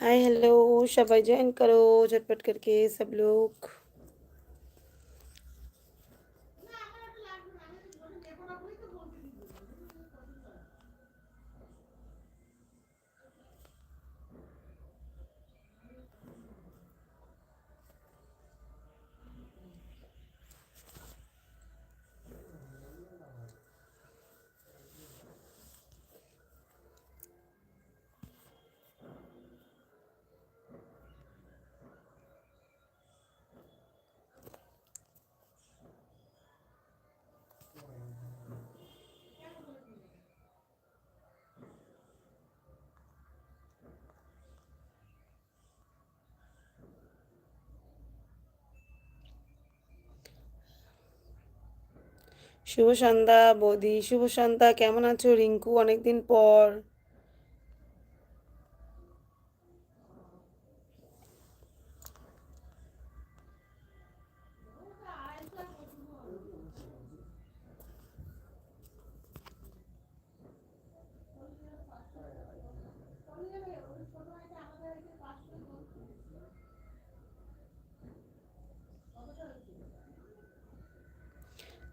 Hi hello सबाई join करो झटपट करके सब लोग। শুভ সন্ধ্যা বৌদি। শুভ সন্ধ্যা। কেমন আছো রিঙ্কু? অনেকদিন পর।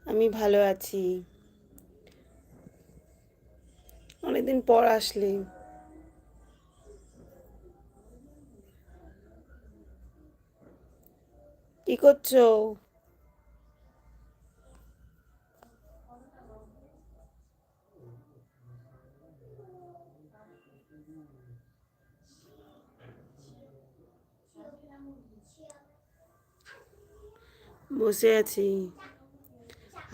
আমি ভালো আছি। অনেকদিন পর আসলি। কি করছ? বসে আছি।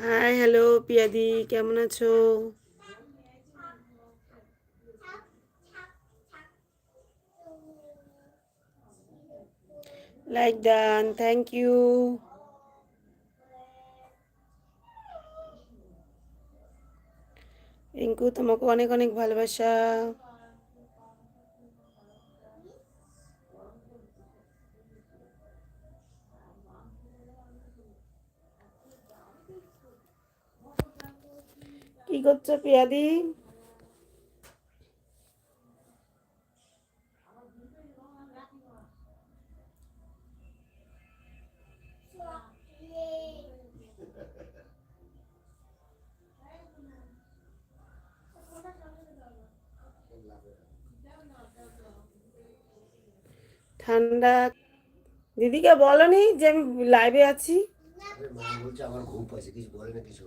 হাই হ্যালো পিয়াদি কেমন আছো? Like done thank you Rinku তোমাকে অনেক অনেক ভালোবাসা। কি করছ পিয়াদি। ঠান্ডা। দিদিকে বলনি যে আমি লাইভে আছি। আমার ঘুম পাচ্ছে কিছু বলে না, কিছু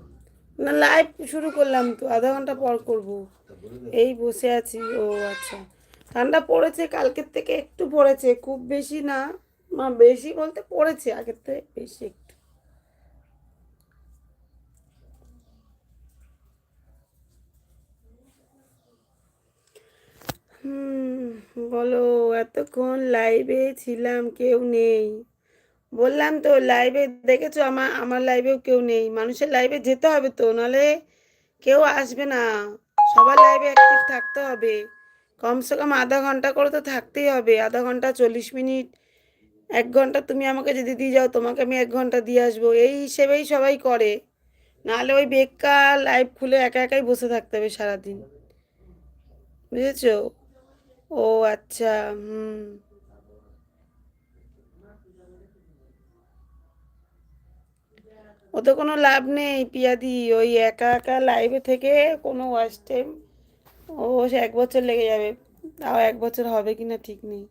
না লাইভ শুরু করলাম তো, আধা ঘণ্টা পর করব। এই বসে আছি, ও আচ্ছা। ঠান্ডা পড়েছে, কালকের থেকে একটু পড়েছে, খুব বেশি না। মা বেশি বলতে পড়েছে, আগের থেকে বেশি একটু। হুম, বলো, এতক্ষণ লাইভে ছিলাম, কেউ নেই। বললাম তো লাইভে দেখেছ? আমার আমার লাইভেও কেউ নেই। মানুষের লাইভে যেতে হবে তো, নাহলে কেউ আসবে না। সবার লাইভে অ্যাক্টিভ থাকতে হবে। কমসে কম আধা ঘণ্টা করে তো থাকতেই হবে। আধা ঘণ্টা চল্লিশ মিনিট, এক ঘণ্টা তুমি আমাকে যদি দিয়ে যাও, তোমাকে আমি এক ঘণ্টা দিয়ে আসব। এই হিসেবেই সবাই করে। নাহলে ওই বেকার লাইভ খুলে একা একাই বসে থাকতে হবে সারাদিন। বুঝেছ? ও আচ্ছা হুম। ওতে কোনো লাভ নেই, পিয়াদি। ওই একা একা লাইভে থেকে কোনো ওয়াচ টাইম ও সে এক বছর লেগে যাবে। তাও এক বছর হবে কি না ঠিক নেই।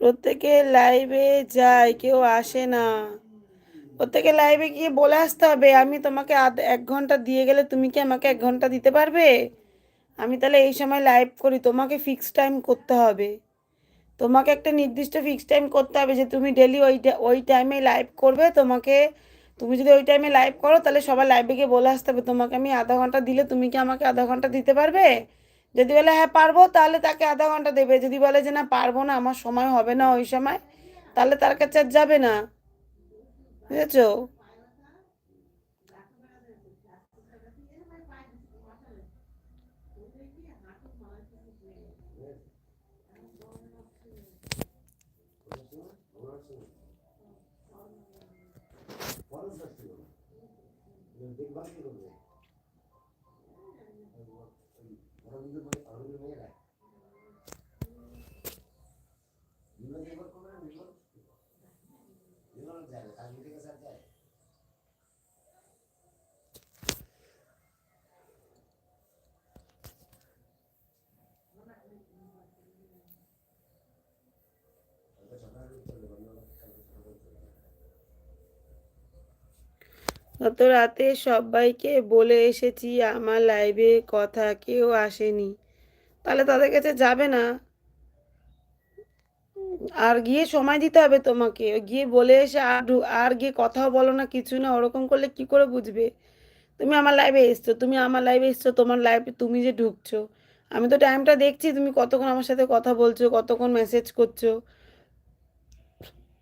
প্রত্যেকে লাইভে যায়, কেউ আসে না। প্রত্যেকে লাইভে গিয়ে বলে আসতে হবে, আমি তোমাকে এক ঘণ্টা দিয়ে গেলে তুমি কি আমাকে এক ঘণ্টা দিতে পারবে? আমি তাহলে এই সময় লাইভ করি, তোমাকে ফিক্স টাইম করতে হবে। তোমাকে একটা নির্দিষ্ট ফিক্স টাইম করতে হবে যে তুমি ডেলি ওই ওই টাইমে লাইভ করবে, তোমাকে তুমি যদি ওই টাইমে লাইভ করো, তাহলে সবাই লাইভে গিয়ে বলে আসতে হবে, তোমাকে আমি আধা ঘণ্টা দিলে তুমি কি আমাকে আধা ঘণ্টা দিতে পারবে? যদি বলে হ্যাঁ পারব, তাহলে তাকে আধা ঘণ্টা দেবে। যদি বলে যে না, পারব না, আমার সময় হবে না ওই সময়, তাহলে তার কাছে আর যাবে না। বুঝেছ? দেখভাল কি করবে বড় দিকে বলে বড় দিকে মেয়েরা নির্মল দেখভাল করবে না নির্মল নির্মল যায় না তার দিকে স্যার যায় গত রাতে সবাইকে বলে এসেছি, আমার লাইভে কথা কেউ আসেনি। তাহলে তাদের কাছে যাবে না? আর গিয়ে সময় দিতে হবে তোমাকে। গিয়ে বলে এসে আর আর গিয়ে কথাও বলো না, কিছু না, ওরকম করলে কি করে বুঝবে? তুমি আমার লাইভে এসছো, তুমি আমার লাইভে এসছো, তোমার লাইভে তুমি যে ঢুকছো। আমি তো টাইমটা দেখছি, তুমি কতক্ষণ আমার সাথে কথা বলছো, কতক্ষণ মেসেজ করছ।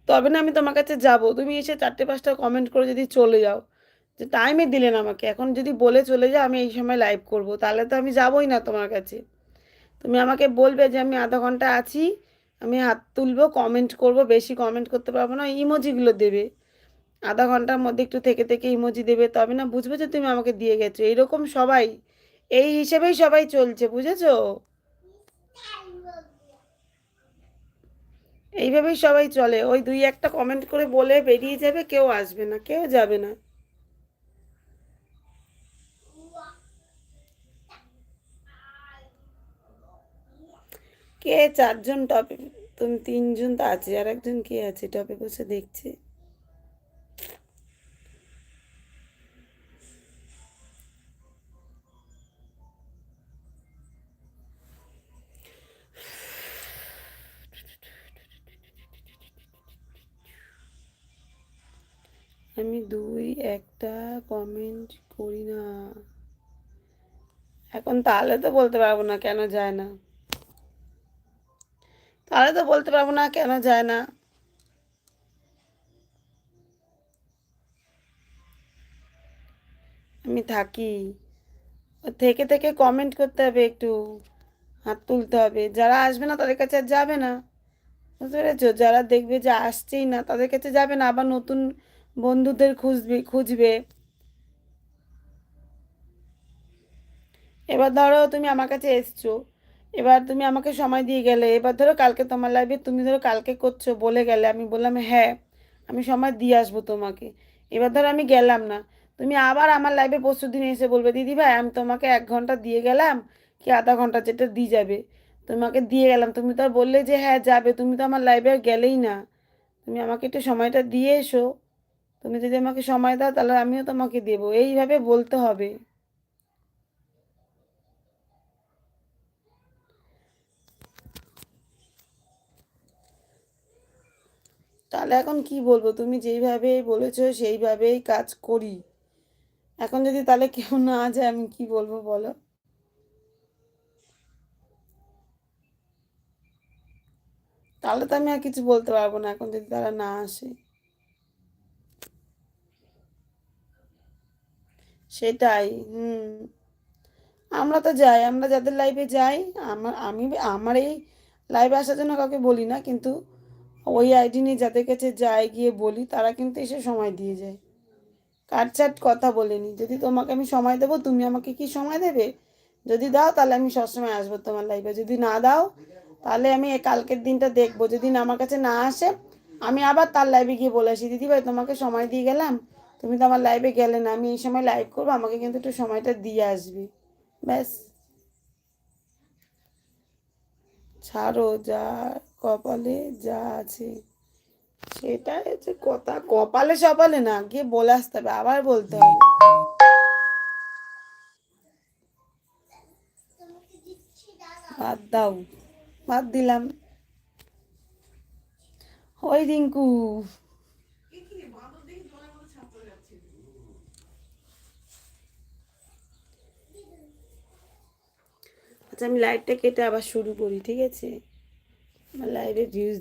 তবে না আমি তোমার কাছে যাব। তুমি এসে চারটে পাঁচটা কমেন্ট করে যদি চলে যাও। যে টাইমে দিলেন আমাকে। এখন যদি বলে চলে যাও, আমি এই সময় লাইভ করব। তাহলে তো আমি যাবই না তোমার কাছে। তুমি আমাকে বলবে যে, আমি আধা ঘণ্টা আছি, আমি হাত তুলবো কমেন্ট করব, বেশি কমেন্ট করতে পারব না ইমোজিগুলো দেবে। আধা ঘণ্টার মধ্যে একটু থেকে থেকে ইমোজি দেবে, তবে না বুঝবে যে তুমি আমাকে দিয়ে গেছো। এইরকম সবাই, এই হিসেবেই সবাই চলছে, বুঝেছ? এইভাবেই সবাই চলে। ওই দুই একটা কমেন্ট করে বলে বেরিয়ে যাবে, কেউ আসবে না, কেউ যাবে না। কে চারজন টপে? তুমি তিনজন তো আছে, আর একজন কে আছে টপে বসে দেখছে? আমি দুই একটা কমেন্ট করি না। এখন তাহলে তো বলতে পারব না কেন যায় না। তাহলে তো বলতে পারব না কেন যায় না। আমি থাকি। থেকে থেকে কমেন্ট করতে হবে একটু, হাত তুলতে হবে। যারা আসবে না তাদের কাছে আর যাবে না। বুঝতে পেরেছ? যারা দেখবে যে আসছেই না, তাদের কাছে যাবে না, আবার নতুন বন্ধুদের খুঁজবে খুঁজবে। এবার ধরো তুমি আমার কাছে এসছো। এবার তুমি আমাকে সময় দিয়ে গেলে, এবার ধরো কালকে তোমার লাইভে তুমি ধরো কালকে করছ বলে গেলে, আমি বললাম হ্যাঁ আমি সময় দিয়ে আসব তোমাকে। এবার ধরো আমি গেলাম না। তুমি আবার আমার লাইভে পরশু দিন এসে বলবে, দিদি ভাই, আমি তোমাকে এক ঘণ্টা দিয়ে গেলাম, কি আধা ঘণ্টা যেটা দিয়ে যাবে? তোমাকে দিয়ে গেলাম। তুমি তো আর বললে যে হ্যাঁ যাবে। তুমি তো আমার লাইভে আর গেলেই না। তুমি আমাকে একটু সময়টা দিয়ে এসো। তুমি যদি আমাকে সময় দাও, তাহলে আমিও তোমাকে দেবো। এইভাবে বলতে হবে। তাহলে এখন কি বলব? তুমি যেইভাবে বলেছ সেইভাবেই কাজ করি। এখন যদি তাহলে কেউ না যায়, আমি কি বলব বলো? তাহলে তো আমি আর কিছু বলতে পারব না, এখন যদি তারা না আসে। সেটাই, হুম। আমরা তো যাই, আমরা যাদের লাইফে যাই আমার আমি, আমার এই লাইভে আসার জন্য কাউকে বলি না, কিন্তু ওই আইডি নিয়ে যাদের কাছে যাই গিয়ে বলি, তারা কিন্তু এসে সময় দিয়ে যায়। কাটছাট কথা বলিনি। যদি তোমাকে আমি সময় দেবো, তুমি আমাকে কি সময় দেবে? যদি দাও, তাহলে আমি সবসময় আসব তোমার লাইফে যদি না দাও, তাহলে আমি কালকের দিনটা দেখব। যদি আমার কাছে না আসে, আমি আবার তার লাইভে গিয়ে বলে আসি, দিদি ভাই, তোমাকে সময় দিয়ে গেলাম। তুমি তো আমার লাইভে গেলে না, আমি এই সময় লাইভ করব, আমাকে কিন্তু একটু সময়টা দিয়ে আসবি। ব্যাস। ছাড়ো, যা। কপালে যা আছে। সেটাই হচ্ছে কথা। কপালে সপালে না, গিয়ে বলে আসতে হবে, আবার বলতে হবে। বাদ দাও, বাদ দিলাম। ওই রিঙ্কু। আচ্ছা আমি লাইটটা কেটে আবার শুরু করি, ঠিক আছে? আমার লাইভে ভিউজ